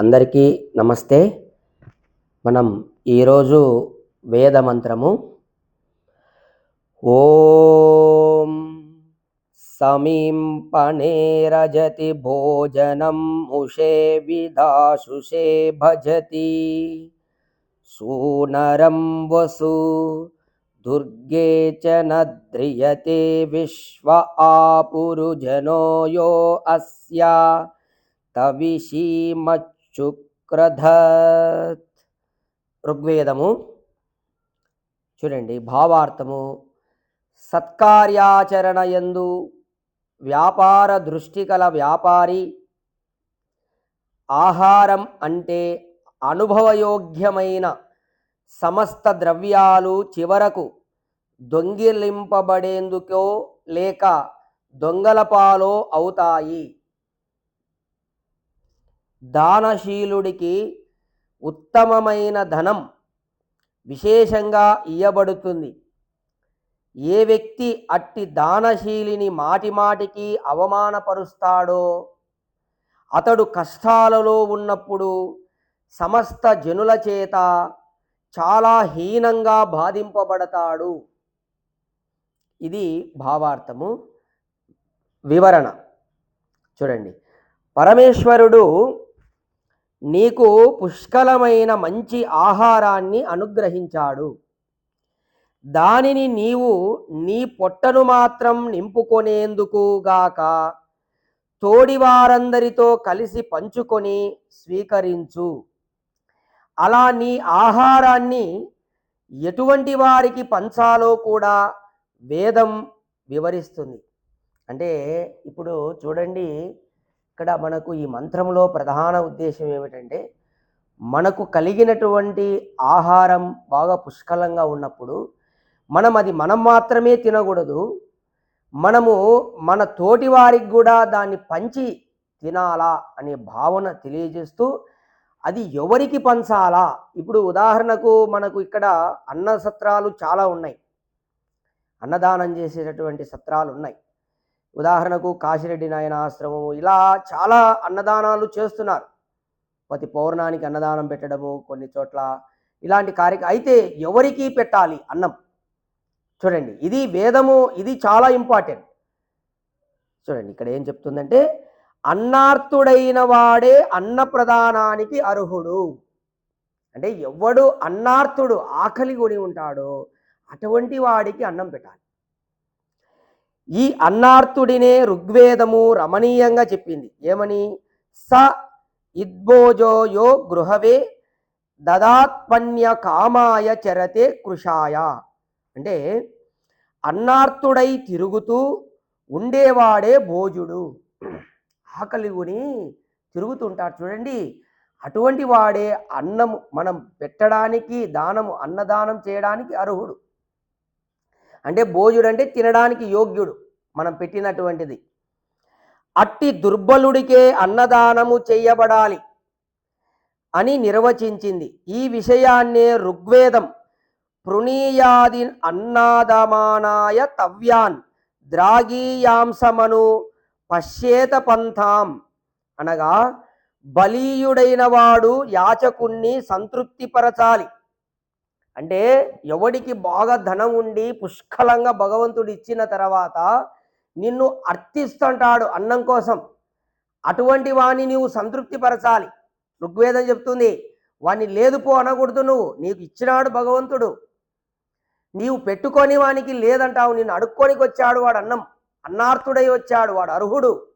అందరికీ నమస్తే. మనం ఈరోజు వేద మంత్రము. ఓం సమీం పనేరజతి భోజనం ఉషే విదాశుషే భజతి. సూనరం వసు దుర్గే చ నద్రియతే విశ్వ ఆపురుజనో యో అస్య తవిషీమచ్చుక్రధత్ ఋగ్వేదము చూడండి భావార్థము సత్కార్యాచరణ యందు వ్యాపార దృష్టి కల వ్యాపారి ఆహారం అంటే అనుభవయోగ్యమైన సమస్త ద్రవ్యాలు చివరకు దొంగిలింపబడేందుకో లేక దొంగలపాలో అవుతాయి. దానశీలుడికి ఉత్తమమైన ధనం విశేషంగా ఇయ్యబడుతుంది. ఏ వ్యక్తి అట్టి దానశీలిని మాటిమాటికి అవమానపరుస్తాడో అతడు కష్టాలలో ఉన్నప్పుడు సమస్త జనుల చేత చాలా హీనంగా బాధింపబడతాడు. ఇది భావార్థము. వివరణ. చూడండి. పరమేశ్వరుడు నీకు పుష్కలమైన మంచి ఆహారాన్ని అనుగ్రహించాడు. దానిని నీవు నీ పొట్టను మాత్రం నింపుకొనేందుకుగాక తోడివారందరితో కలిసి పంచుకొని స్వీకరించు. అలా నీ ఆహారాన్ని ఎటువంటి వారికి పంచాలో కూడా వేదం వివరిస్తుంది. అంటే ఇప్పుడు చూడండి ఇక్కడ మనకు ఈ మంత్రంలో ప్రధాన ఉద్దేశం ఏమిటంటే మనకు కలిగినటువంటి ఆహారం బాగా పుష్కలంగా ఉన్నప్పుడు మనం అది మనం మాత్రమే తినకూడదు. మనము మన తోటి వారికి కూడా దాన్ని పంచి తినాలా అనే భావన తెలియజేస్తూ అది ఎవరికి పంచాలా? ఇప్పుడు ఉదాహరణకు మనకు ఇక్కడ అన్న సత్రాలు చాలా ఉన్నాయి. అన్నదానం చేసేటటువంటి సత్రాలు ఉన్నాయి. ఉదాహరణకు కాశిరెడ్డి నాయన ఆశ్రమము ఇలా చాలా అన్నదానాలు చేస్తున్నారు. ప్రతి పౌర్ణానికి అన్నదానం పెట్టడము కొన్ని చోట్ల ఇలాంటి కార్యక్రమం అయితే ఎవరికి పెట్టాలి అన్నం? చూడండి ఇది వేదము ఇది చాలా ఇంపార్టెంట్. చూడండి ఇక్కడ ఏం చెప్తుందంటే అన్నార్థుడైన వాడే అన్న ప్రదానానికి అర్హుడు. అంటే ఎవడు అన్నార్థుడు ఆకలి కొని ఉంటాడో అటువంటి వాడికి అన్నం పెట్టాలి. ఈ అన్నార్థుడినే ఋగ్వేదము రమణీయంగా చెప్పింది. ఏమని? స ఇద్భోజోయో గృహవే దదాత్మన్య కామాయ చరతే కృషాయ. అంటే అన్నార్థుడై తిరుగుతూ ఉండేవాడే భోజుడు. ఆకలి కొని తిరుగుతుంటాడు. చూడండి అటువంటి వాడే అన్నము మనం పెట్టడానికి దానము అన్నదానం చేయడానికి అర్హుడు. అంటే భోజుడు అంటే తినడానికి యోగ్యుడు మనం పెట్టినటువంటిది. అట్టి దుర్బలుడికే అన్నదానము చేయబడాలి అని నిర్వచించింది. ఈ విషయాన్నే ఋగ్వేదం పృణీయాది అన్నాదమానాయ తవ్యాన్ ద్రాగీయాంశమను పశ్చేత పంథాం అనగా బలీయుడైన వాడు యాచకుణ్ణి సంతృప్తిపరచాలి. అంటే ఎవడికి బాగా ధనం ఉండి పుష్కలంగా భగవంతుడు ఇచ్చిన తర్వాత నిన్ను అర్థిస్తుంటాడు అన్నం కోసం. అటువంటి వాణ్ణి నీవు సంతృప్తిపరచాలి. ఋగ్వేదం చెప్తుంది వాణ్ణి లేదు పో అనకూడదు నువ్వు నీకు ఇచ్చినాడు భగవంతుడు. నీవు పెట్టుకొని వానికి లేదంటావు నిన్ను అడుక్కోనికి వచ్చాడు వాడు అన్నం. అన్నార్థుడై వచ్చాడు వాడు అర్హుడు.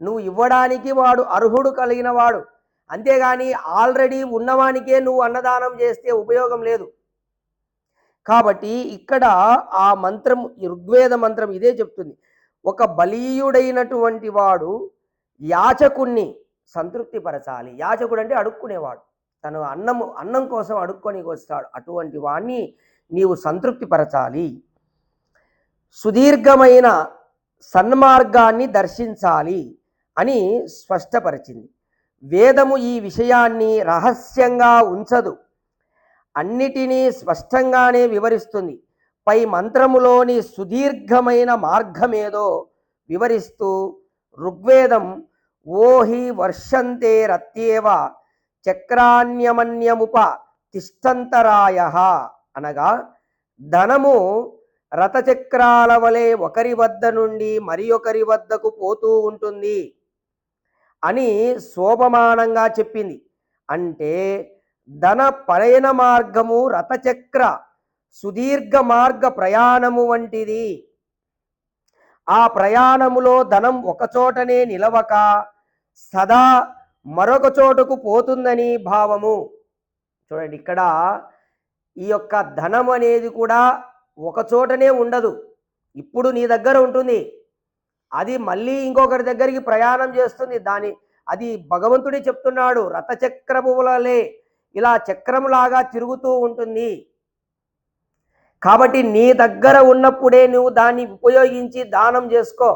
నువ్వు ఇవ్వడానికి వాడు అర్హుడు కలిగిన వాడు. అంతేగాని ఆల్రెడీ ఉన్నవానికే నువ్వు అన్నదానం చేస్తే ఉపయోగం లేదు. కాబట్టి ఇక్కడ ఆ మంత్రం ఋగ్వేద మంత్రం ఇదే చెప్తుంది. ఒక బలీయుడైనటువంటి వాడు యాచకుణ్ణి సంతృప్తిపరచాలి. యాచకుడు అంటే అడుక్కునేవాడు. తను అన్నము అన్నం కోసం అడుక్కొని వస్తాడు. అటువంటి వాణ్ణి నీవు సంతృప్తిపరచాలి. సుదీర్ఘమైన సన్మార్గాన్ని దర్శించాలి అని స్పష్టపరిచింది. వేదము ఈ విషయాన్ని రహస్యంగా ఉంచదు. అన్నిటినీ స్పష్టంగానే వివరిస్తుంది. పై మంత్రములోని సుదీర్ఘమైన మార్గమేదో వివరిస్తూ ఋగ్వేదం ఓహి వర్షంతే రత్యేవ చక్రాన్యమన్యముప తిష్టంతరాయ అనగా ధనము రథచక్రాల వలె ఒకరి వద్ద నుండి మరి ఒకరి వద్దకు పోతూ ఉంటుంది అని శోభమానంగా చెప్పింది. అంటే ధన పయన మార్గము రథచక్ర సుదీర్ఘ మార్గ ప్రయాణము వంటిది. ఆ ప్రయాణములో ధనం ఒకచోటనే నిలవక సదా మరొక చోటుకు పోతుందని భావము. చూడండి ఇక్కడ ఈ యొక్క ధనం అనేది కూడా ఒక చోటనే ఉండదు. ఇప్పుడు నీ దగ్గర ఉంటుంది. అది మళ్ళీ ఇంకొకరి దగ్గరికి ప్రయాణం చేస్తుంది. దాని అది భగవంతుడే చెప్తున్నాడు రథచక్రములలే ఇలా చక్రంలాగా తిరుగుతూ ఉంటుంది. కాబట్టి నీ దగ్గర ఉన్నప్పుడే నువ్వు దాన్ని ఉపయోగించి దానం చేసుకో.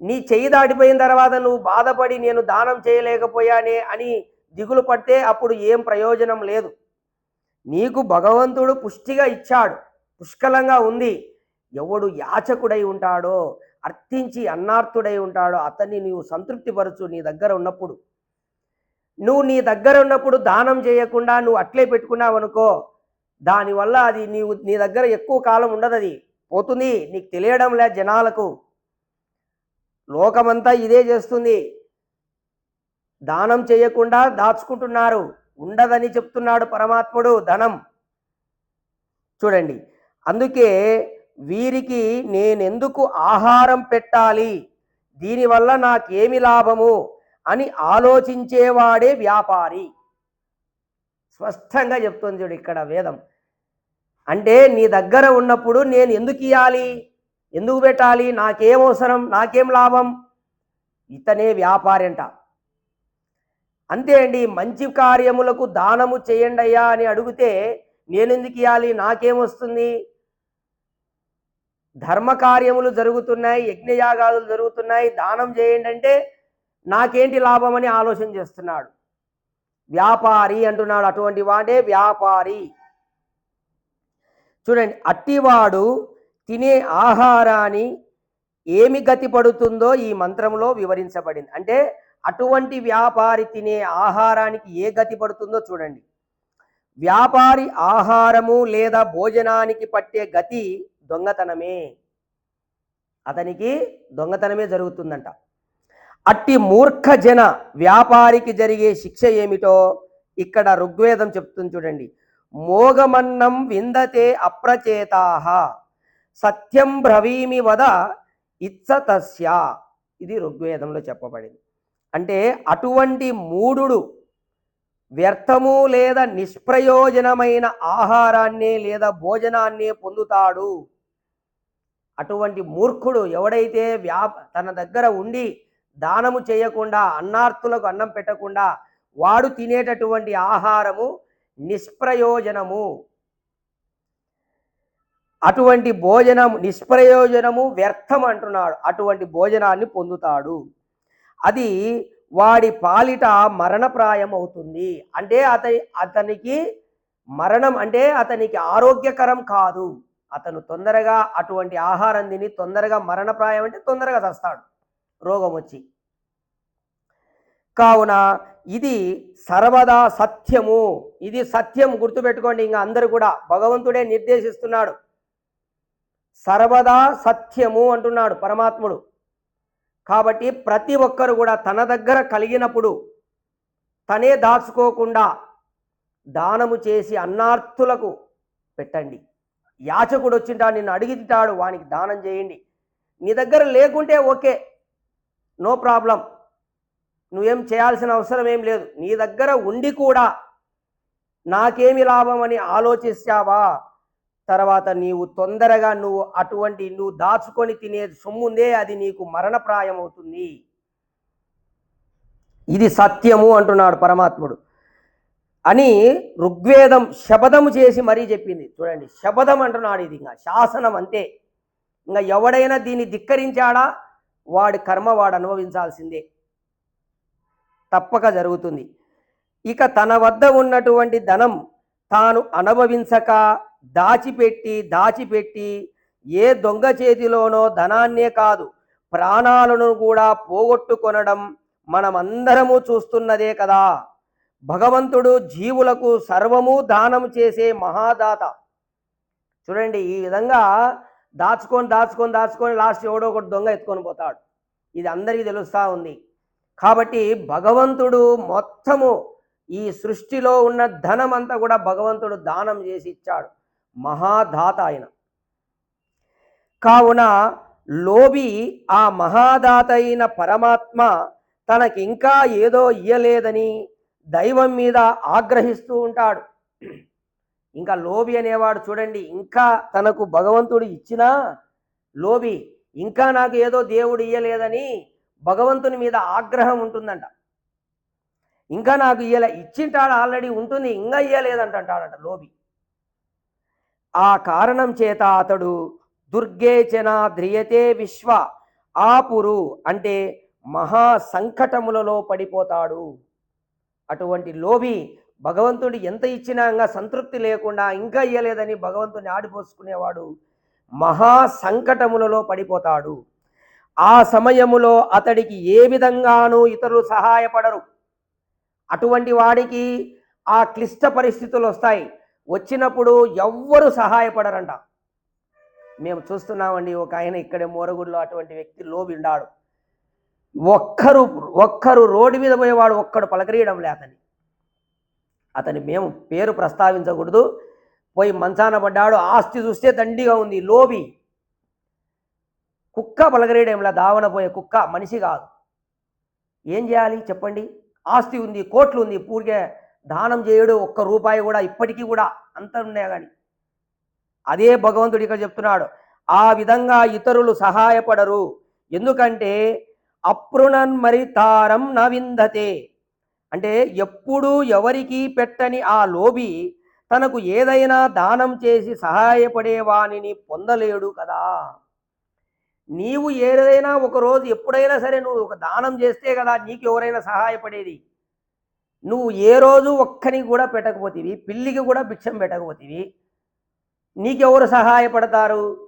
నీ చెయ్యి దాటిపోయిన తర్వాత నువ్వు బాధపడి నేను దానం చేయలేకపోయానే అని దిగులు పడితే అప్పుడు ఏం ప్రయోజనం లేదు. నీకు భగవంతుడు పుష్టిగా ఇచ్చాడు. పుష్కలంగా ఉంది. ఎవడు యాచకుడై ఉంటాడో అర్థించి అన్నార్థుడై ఉంటాడో అతన్ని నీవు సంతృప్తిపరచు నీ దగ్గర ఉన్నప్పుడు. నువ్వు నీ దగ్గర ఉన్నప్పుడు దానం చేయకుండా నువ్వు అట్లే పెట్టుకున్నావు అనుకో దానివల్ల అది నీవు నీ దగ్గర ఎక్కువ కాలం ఉండదు అది పోతుంది. నీకు తెలియడం లే జనాలకు. లోకమంతా ఇదే చేస్తుంది. దానం చేయకుండా దాచుకుంటున్నారు. ఉండదని చెప్తున్నాడు పరమాత్ముడు ధనం. చూడండి. అందుకే వీరికి నేనెందుకు ఆహారం పెట్టాలి? దీనివల్ల నాకేమి లాభము? అని ఆలోచించేవాడే వ్యాపారి. స్పష్టంగా చెప్తుంది చూడు ఇక్కడ వేదం. అంటే నీ దగ్గర ఉన్నప్పుడు నేను ఎందుకు ఇవ్వాలి ఎందుకు పెట్టాలి? నాకేం అవసరం? నాకేం లాభం? ఇతనే వ్యాపారి అంట. అంతే అండి మంచి కార్యములకు దానము చేయండి అయ్యా అని అడిగితే నేనెందుకు ఇవ్వాలి నాకేమొస్తుంది ధర్మ కార్యములు జరుగుతున్నాయి యజ్ఞయాగాదులు జరుగుతున్నాయి దానం చేయండి అంటే నాకేంటి లాభం అని ఆలోచన చేస్తున్నాడు. వ్యాపారి అంటున్నాడు అటువంటి వాడే వ్యాపారి. చూడండి అట్టివాడు తినే ఆహారాన్ని ఏమి గతి పడుతుందో ఈ మంత్రంలో వివరించబడింది. అంటే అటువంటి వ్యాపారి తినే ఆహారానికి ఏ గతి పడుతుందో చూడండి. వ్యాపారి ఆహారము లేదా భోజనానికి పట్టే గతి దొంగతనమే. అతనికి దొంగతనమే జరుగుతుందంట. అట్టి మూర్ఖ జన వ్యాపారికి జరిగే శిక్ష ఏమిటో ఇక్కడ ఋగ్వేదం చెప్తుంది చూడండి. మోగమన్నం విందతే అప్రచేతాహ సత్యం బ్రవీమి వద ఇచ్చ ఇది ఋగ్వేదంలో చెప్పబడింది. అంటే అటువంటి మూఢుడు వ్యర్థము లేదా నిష్ప్రయోజనమైన ఆహారాన్నే లేదా భోజనాన్నే పొందుతాడు. అటువంటి మూర్ఖుడు ఎవడైతే వ్యా తన దగ్గర ఉండి దానము చేయకుండా అన్నార్థులకు అన్నం పెట్టకుండా వాడు తినేటటువంటి ఆహారము నిష్ప్రయోజనము. అటువంటి భోజనం నిష్ప్రయోజనము వ్యర్థం అంటున్నాడు. అటువంటి భోజనాన్ని పొందుతాడు. అది వాడి పాలిట మరణప్రాయం అవుతుంది అంటే అతని అతనికి మరణం అంటే అతనికి ఆరోగ్యకరం కాదు. అతను తొందరగా అటువంటి ఆహారం తిని తొందరగా మరణప్రాయం అంటే తొందరగా చస్తాడు. రోగం వచ్చి కావున ఇది సర్వదా సత్యము. ఇది సత్యం గుర్తుపెట్టుకోండి. ఇంకా అందరూ కూడా భగవంతుడే నిర్దేశిస్తున్నాడు. సర్వదా సత్యము అంటున్నాడు పరమాత్ముడు. కాబట్టి ప్రతి ఒక్కరు కూడా తన దగ్గర కలిగినప్పుడు తనే దాచుకోకుండా దానము చేసి అన్నార్థులకు పెట్టండి. యాచకుడు వచ్చింటాడు నిన్ను అడిగి తింటాడు వానికి దానం చేయండి. నీ దగ్గర లేకుంటే ఓకే నో ప్రాబ్లం. నువ్వేం చేయాల్సిన అవసరం ఏం లేదు. నీ దగ్గర ఉండి కూడా నాకేమి లాభం అని ఆలోచిస్తావా? తర్వాత నీవు తొందరగా నువ్వు అటువంటి నువ్వు దాచుకొని తినే సొమ్ముందే అది నీకు మరణప్రాయం అవుతుంది ఇది సత్యము అంటున్నాడు పరమాత్ముడు. అని ఋగ్వేదం శపథము చేసి మరీ చెప్పింది. చూడండి శపథం అంటున్నాడు ఇది ఇంకా శాసనం అంతే. ఇంకా ఎవడైనా దీన్ని ధిక్కరించాడా? వాడి కర్మ వాడు అనుభవించాల్సిందే. తప్పక జరుగుతుంది. ఇక తన వద్ద ఉన్నటువంటి ధనం తాను అనుభవించక దాచిపెట్టి దాచిపెట్టి ఏ దొంగ చేతిలోనో ధనాన్నే కాదు ప్రాణాలను కూడా పోగొట్టుకొనడం మనమందరము చూస్తున్నదే కదా. భగవంతుడు జీవులకు సర్వము దానం చేసే మహాదాత. చూడండి ఈ విధంగా దాచుకొని దాచుకొని దాచుకొని లాస్ట్ ఎవడో ఒకటి దొంగ ఎత్తుకొని పోతాడు. ఇది అందరికీ తెలుస్తూ ఉంది. కాబట్టి భగవంతుడు మొత్తము ఈ సృష్టిలో ఉన్న ధనం అంతా కూడా భగవంతుడు దానం చేసి ఇచ్చాడు. మహాదాత ఆయన. కావున లోబి ఆ మహాదాత అయిన పరమాత్మ తనకి ఇంకా ఏదో ఇయ్యలేదని దైవం మీద ఆగ్రహిస్తూ ఉంటాడు. ఇంకా లోబి అనేవాడు చూడండి ఇంకా తనకు భగవంతుడు ఇచ్చినా లోబి ఇంకా నాకు ఏదో దేవుడు ఇయ్యలేదని భగవంతుని మీద ఆగ్రహం ఉంటుందంట. ఇంకా నాకు ఇయ్యలే ఇచ్చింటాడు ఆల్రెడీ ఉంటుంది ఇంకా ఇయ్యలేదంటాడట లోబి. ఆ కారణం చేత అతడు దుర్గేచన ధ్రియతే విశ్వ ఆపురు అంటే మహా సంకటములలో పడిపోతాడు. అటువంటి లోభి భగవంతుడు ఎంత ఇచ్చినా ఇంకా సంతృప్తి లేకుండా ఇంకా ఇయ్యలేదని భగవంతుని ఆడిపోసుకునేవాడు మహా సంకటములలో పడిపోతాడు. ఆ సమయములో అతడికి ఏ విధంగానూ ఇతరులు సహాయపడరు. అటువంటి వాడికి ఆ క్లిష్ట పరిస్థితులు వస్తాయి. వచ్చినప్పుడు ఎవ్వరు సహాయపడరంట. మేము చూస్తున్నామండి ఒక ఆయన ఇక్కడే మోరగుడిలో అటువంటి వ్యక్తి లోబి ఉన్నాడు ఒక్కరు ఒక్కరు రోడ్డు మీద పోయేవాడు ఒక్కడు పలకరీయడం లే అతని అతని మేము పేరు ప్రస్తావించకూడదు. పోయి మంచాన పడ్డాడు ఆస్తి చూస్తే దండిగా ఉంది లోబి. కుక్క పలకరీయడంలా దావన పోయే కుక్క మనిషి కాదు. ఏం చేయాలి చెప్పండి? ఆస్తి ఉంది కోట్లు ఉంది పూర్గే దానం చేయడు ఒక్క రూపాయి కూడా ఇప్పటికీ కూడా అంత ఉన్నాయి కానీ. అదే భగవంతుడు ఇక్కడ చెప్తున్నాడు ఆ విధంగా ఇతరులు సహాయపడరు. ఎందుకంటే అప్రుణన్ మరితారం నవిందతే. అంటే ఎప్పుడు ఎవరికీ పెట్టని ఆ లోబి తనకు ఏదైనా దానం చేసి సహాయపడే వానిని పొందలేడు కదా. నీవు ఏదైనా ఒక రోజు ఎప్పుడైనా సరే నువ్వు ఒక దానం చేస్తే కదా నీకు ఎవరైనా సహాయపడేది. నువ్వు ఏ రోజు ఒక్కనికి కూడా పెట్టకపోతేవి పిల్లికి కూడా భిక్షం పెట్టకపోతేవి. నీకెవరు సహాయపడతారు?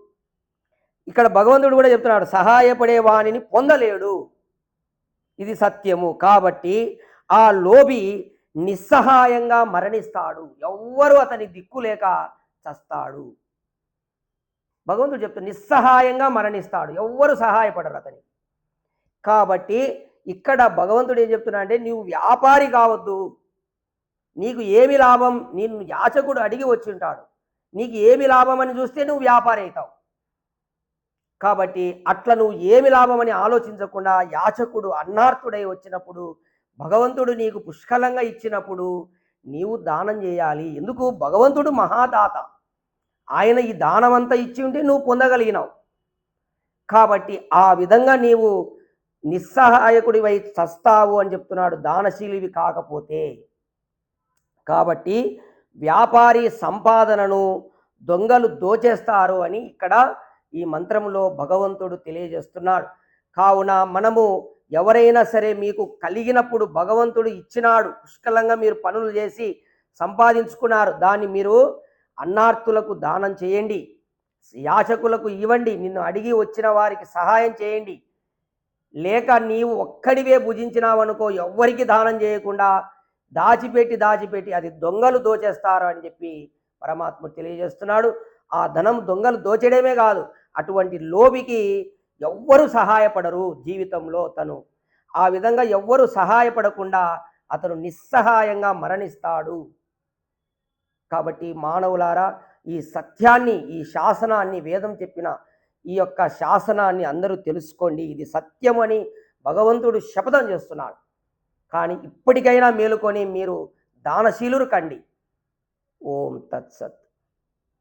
ఇక్కడ భగవంతుడు కూడా చెప్తున్నాడు సహాయపడే వాణిని పొందలేడు. ఇది సత్యము. కాబట్టి ఆ లోబి నిస్సహాయంగా మరణిస్తాడు. ఎవ్వరు అతని దిక్కు లేక చస్తాడు. భగవంతుడు చెప్తాడు నిస్సహాయంగా మరణిస్తాడు. ఎవ్వరు సహాయపడరు అతని కాబట్టి ఇక్కడ భగవంతుడు ఏం చెప్తున్నా అంటే నీవు వ్యాపారి కావద్దు. నీకు ఏమి లాభం? నిన్ను యాచకుడు అడిగి వచ్చి ఉంటాడు. నీకు ఏమి లాభం అని చూస్తే నువ్వు వ్యాపారి అవుతావు. కాబట్టి అట్ల నువ్వు ఏమి లాభం అని ఆలోచించకుండా యాచకుడు అన్నార్థుడై వచ్చినప్పుడు భగవంతుడు నీకు పుష్కలంగా ఇచ్చినప్పుడు నీవు దానం చేయాలి. ఎందుకు? భగవంతుడు మహాదాత. ఆయన ఈ దానమంతా ఇచ్చి ఉంటే నువ్వు పొందగలిగినావు. కాబట్టి ఆ విధంగా నీవు నిస్సహాయకుడివై చస్తావు అని చెప్తున్నాడు దానశీలివి కాకపోతే. కాబట్టి వ్యాపారి సంపాదనను దొంగలు దోచేస్తారు అని ఇక్కడ ఈ మంత్రంలో భగవంతుడు తెలియజేస్తున్నాడు. కావున మనము ఎవరైనా సరే మీకు కలిగినప్పుడు భగవంతుడు ఇచ్చినాడు పుష్కలంగా మీరు పనులు చేసి సంపాదించుకున్నారు దాన్ని మీరు అన్నార్థులకు దానం చేయండి యాచకులకు ఇవ్వండి నిన్ను అడిగి వచ్చిన వారికి సహాయం చేయండి. లేక నీవు ఒక్కడివే భుజించినావనుకో ఎవ్వరికి దానం చేయకుండా దాచిపెట్టి దాచిపెట్టి అది దొంగలు దోచేస్తారు అని చెప్పి పరమాత్ముడు తెలియజేస్తున్నాడు. ఆ ధనం దొంగలు దోచడమే కాదు అటువంటి లోబికి ఎవ్వరు సహాయపడరు జీవితంలో తను. ఆ విధంగా ఎవ్వరు సహాయపడకుండా అతను నిస్సహాయంగా మరణిస్తాడు. కాబట్టి మానవులారా ఈ సత్యాన్ని ఈ శాసనాన్ని వేదం చెప్పిన ఈ యొక్క శాసనాన్ని అందరూ తెలుసుకోండి. ఇది సత్యమని భగవంతుడు శపథం చేస్తున్నాడు. కానీ ఇప్పటికైనా మేలుకొని మీరు దానశీలురు కండి. ఓం తత్సత్.